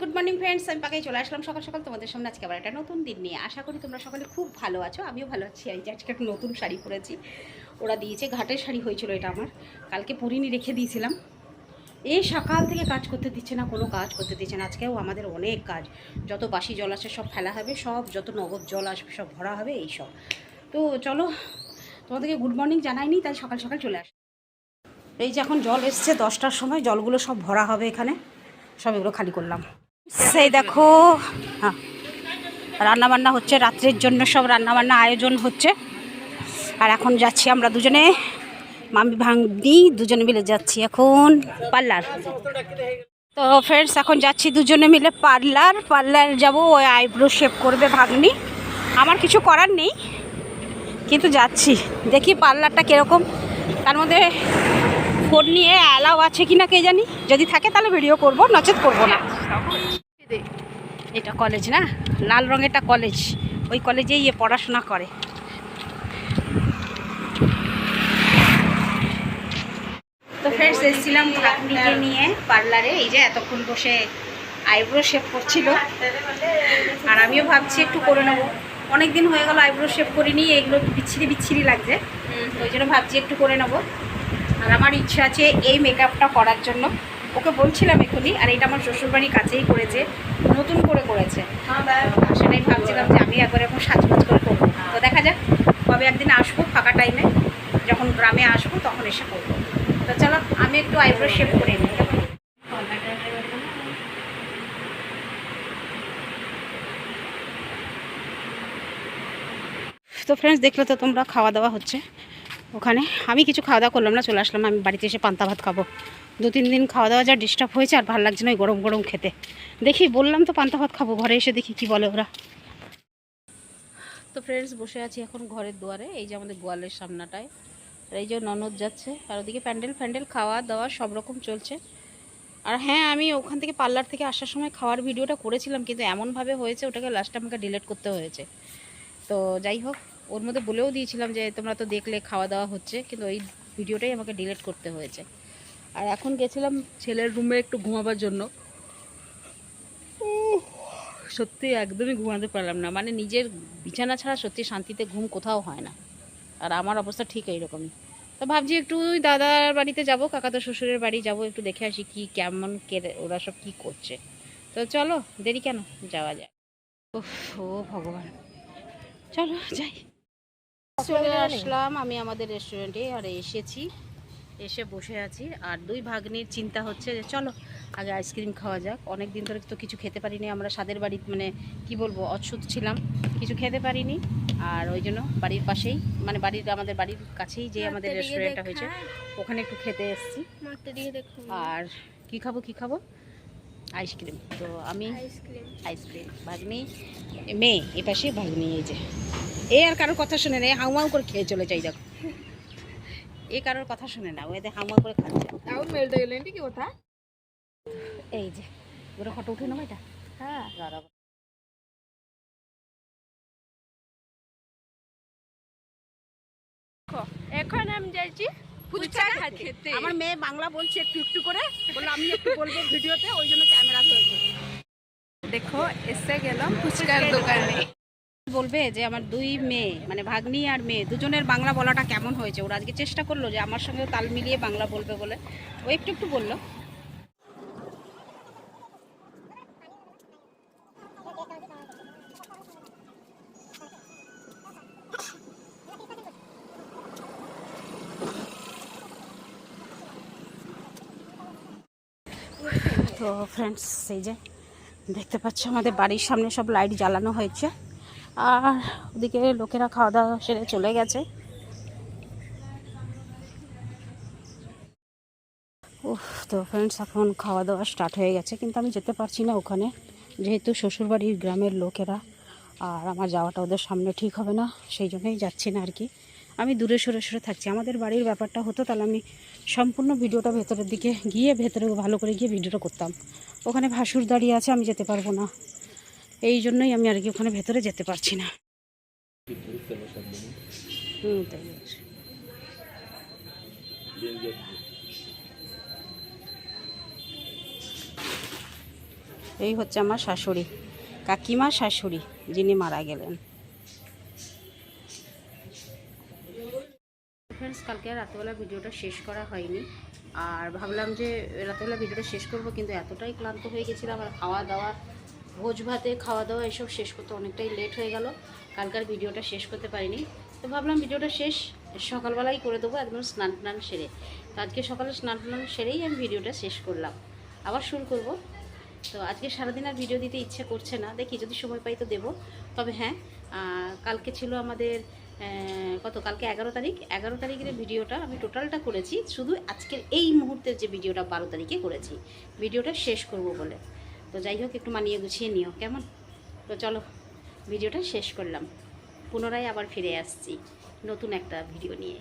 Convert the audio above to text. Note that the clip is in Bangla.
গুড মর্নিং ফ্রেন্ডস আমি পাকাই চলে আসলাম সকাল সকাল তোমাদের সামনে। আজকে আবার একটা নতুন দিন নিয়ে আশা করি তোমরা সকলে খুব ভালো আছো, আমিও ভালো আছি। এই যে আজকে একটা নতুন শাড়ি পরেছি। ওরা দিয়েছে, ঘাটের শাড়ি হয়েছিল এটা আমার। কালকে পরিনি রেখে দিয়েছিলাম। এই সকাল থেকে কাজ করতে দিচ্ছে না, কোনো কাজ করতে দিচ্ছে না। আজকেও আমাদের অনেক কাজ। যত বাসি জল আসে সব ফেলা হবে, সব যত নগদ জল আসবে, সব ভরা হবে, এই সব। তো চলো, তোমাদেরকে গুড মর্নিং জানাইনি, তাই সকাল সকাল চলে আস এই যে এখন জল এসছে দশটার সময়, জলগুলো সব ভরা হবে এখানে। সব এগুলো খালি করলাম। সেই দেখো হ্যাঁ রান্নাবান্না হচ্ছে, রাত্রের জন্য সব রান্নাবান্না আয়োজন হচ্ছে। আর এখন যাচ্ছি আমরা দুজনে, মামি ভাঙনি দুজনে মিলে যাচ্ছি এখন পার্লার। তো ফ্রেন্ডস এখন যাচ্ছি দুজনে মিলে পার্লার। পার্লার যাব, ওই আইব্রো শেপ করবে ভাগ্নি। আমার কিছু করার নেই, কিন্তু যাচ্ছি। দেখি পার্লারটা কীরকম। তার মধ্যে ফোন নিয়ে অ্যালাও আছে কি না কে জানি? যদি থাকে তাহলে ভিডিও করব, নচেত করব না। এটা কলেজ না? লাল রঙেরটা কলেজ ওই কলেজেই ইয়ে পড়াশোনা করে। তো ফ্রেন্ডস এসেছিলাম ভাগ্নিকে নিয়ে পার্লারে এই যে এতক্ষণ বসে আইব্রো শেপ করছিল। আর আমিও ভাবছি একটু করে নেব। অনেক দিন হয়ে গেল আইব্রো শেপ করিনি, এগুলো বিচ্ছিরি বিচ্ছিরি লাগছে। ওই জন্য ভাবছি একটু করে নেব। আর আমার ইচ্ছা আছে এই মেকআপটা করার জন্য। ওকে বলছিলাম এখনই আর এটা আমার শ্বশুরবাড়ির কাছেই করেছে নতুন করে করেছে। আর সেটাই ভাবছিলাম যে আমি একবার এখন সাজবাজ করে করব। তো দেখা যাক কবে একদিন আসব ফাঁকা টাইমে যখন গ্রামে আসব তখন এসে করব। তো চলো আমি একটু আইব্রো শেপ করে নিই। তো ফ্রেন্ডস দেখলে তো তোমরা খাওয়া দাওয়া হচ্ছে। ওখানে। আমি কিছু খাওয়া দাওয়া করলাম না, চলে আসলাম, আমি বাড়িতে এসে পান্তা ভাত খাব। দু তিন দিন খাওয়া দাওয়া যা ডিস্টার্ব হয়েছে আর ভালো লাগছে না ওই গরম গরম খেতে। দেখি, বললাম তো পান্তা ভাত খাব, ঘরে এসে দেখি কি বলে ওরা। তো ফ্রেন্ডস বসে আছি এখন ঘরের দুয়ারে, এই যে আমাদের গোয়ালের সামনাটায়। আর এই যে ননদ যাচ্ছে, আর ওদিকে প্যান্ডেল, ফ্যান্ডেল খাওয়া দাওয়া সব রকম চলছে। আর হ্যাঁ আমি ওখান থেকে পার্লার থেকে আসার সময় খাওয়ার ভিডিওটা করেছিলাম, কিন্তু এমনভাবে হয়েছে, ওটাকে লাস্টে আমাকে ডিলিট করতে হয়েছে। তো যাই হোক ওর মধ্যে বলেও দিয়েছিলাম যে, তোমরা তো দেখলে খাওয়া দাওয়া হচ্ছে। কিন্তু ওই ভিডিওটাই আমাকে ডিলিট করতে হয়েছে। আর এখন গেছিলাম ছেলের রুমে একটু ঘুমাবার জন্য। সত্যি একদমই ঘুমাতে পারলাম না। মানে নিজের বিছানা ছাড়া সত্যি শান্তিতে ঘুম কোথাও হয় না। আর আমার অবস্থা ঠিক এইরকমই। তো ভাবছি একটু দাদার বাড়িতে যাব, কাকাতো শ্বশুরের বাড়ি যাব, একটু দেখে আসি কি, কেমন কে, ওরা সব কি করছে। তো চলো, দেরি কেন? যাওয়া যায় ও ভগবান। চলো, যাই। চলে আসলাম আমি আমাদের রেস্টুরেন্টে আর এসেছি। এসে বসে আছি। আর দুই ভাগ্নির চিন্তা হচ্ছে যে চলো আগে আইসক্রিম খাওয়া যাক। অনেক দিন ধরে তো কিছু খেতে পারিনি। আমরা স্বাদের বাড়ি মানে কি বলব অচ্ছুত ছিলাম। কিছু খেতে পারিনি। আর ওই জন্য বাড়ির পাশেই মানে বাড়ির আমাদের বাড়ির কাছেই যে আমাদের রেস্টুরেন্টটা হয়েছে ওখানে একটু খেতে এসেছি। আর কি খাব কি খাব? আইসক্রিম তো আমি আইসক্রিম ভাগ্নি মেয়ে এ পাশে ভাগ্নি এই যে। এ আর কারোর কথা শুনে না এ হাউ হাউ করে খেয়ে চলে যাই দেখো। এ কারোর কথা শুনে না ও এদের হাউ হাউ করে খাচ্ছে। এই যে ওরা ফটো উঠে নেব এটা। হ্যাঁ। এখন আমি যাইছি ফুচকা খেতে। আমার মেয়ে বাংলা বলছে একটু একটু করে বলে আমি একটু বলব ভিডিওতে ওই জন্য ক্যামেরা ধরেছে। দেখো এসে গেলাম ফুচকার দোকানে। বলবে যে আমার দুই মেয়ে মানে ভাগ্নি আর মেয়ে, দুজনের বাংলা বলাটা কেমন হয়েছে? ওরা আজকে চেষ্টা করল যে আমার সঙ্গে তাল মিলিয়ে বাংলা বলবে বলে। ও একটু একটু বলল। তো ফ্রেন্ডস এই যে দেখতে পাচ্ছ আমাদের বাড়ির সামনে সব লাইট জ্বালানো হয়েছে। আর ওদিকে লোকেরা খাওয়া দাওয়া সেরে চলে গেছে। উফ, তো ফ্রেন্ডস এখন খাওয়া দাওয়া স্টার্ট হয়ে গেছে, কিন্তু আমি যেতে পারছি না ওখানে। যেহেতু শ্বশুরবাড়ির গ্রামের লোকেরা, আর আমার যাওয়াটা ওদের সামনে ঠিক হবে না, সেই জন্যই যাচ্ছি না আর কি। আমি দূরে সরে সরে থাকছি। আমাদের বাড়ির ব্যাপারটা হতো, তাহলে আমি সম্পূর্ণ ভিডিওটা ভেতরের দিকে গিয়ে, ভেতরে ভালো করে গিয়ে ভিডিওটা করতাম। ওখানে ভাসুর দাঁড়িয়ে আছে, আমি যেতে পারব না। এই জন্যই আমি আর কি ওখানে ভেতরে যেতে পারছি না। হুম, তাই এই হচ্ছে আমার শাশুড়ি কাকিমা শাশুড়ি, যিনি মারা গেলেন। ফ্রেন্ডস কালকে রাতেবেলা ভিডিওটা শেষ করা হয়নি। আর ভাবলাম যে রাতেবেলা ভিডিওটা শেষ করব, কিন্তু এতটাই ক্লান্ত হয়ে গেছিলাম, আর খাওয়া দাওয়া ভোজ ভাতে খাওয়া দাওয়া এসব শেষ করতে অনেকটাই লেট হয়ে গেল। কালকার ভিডিওটা শেষ করতে পারিনি। তো ভাবলাম ভিডিওটা শেষ, সকালবেলাই করে দেবো, একদম স্নান টান সেরে। তো আজকে সকালে স্নান টান সেরেই আমি ভিডিওটা শেষ করলাম। আবার শুরু করব। তো আজকে সারাদিন আর ভিডিও দিতে ইচ্ছে করছে না। দেখি যদি সময় পাই তো দেবো। তবে হ্যাঁ কালকে ছিল আমাদের কত? কালকে এগারো তারিখ। এগারো তারিখের ভিডিওটা আমি টোটালটা করেছি। শুধু আজকের এই মুহূর্তের যে ভিডিওটা বারো তারিখে করেছি। ভিডিওটা শেষ করব বলে। তো যাই হোক, একটু মানিয়ে গুছিয়ে নিও, কেমন? তো চলো, ভিডিওটা শেষ করলাম। পুনরায় আবার ফিরে আসছি নতুন একটা ভিডিও নিয়ে।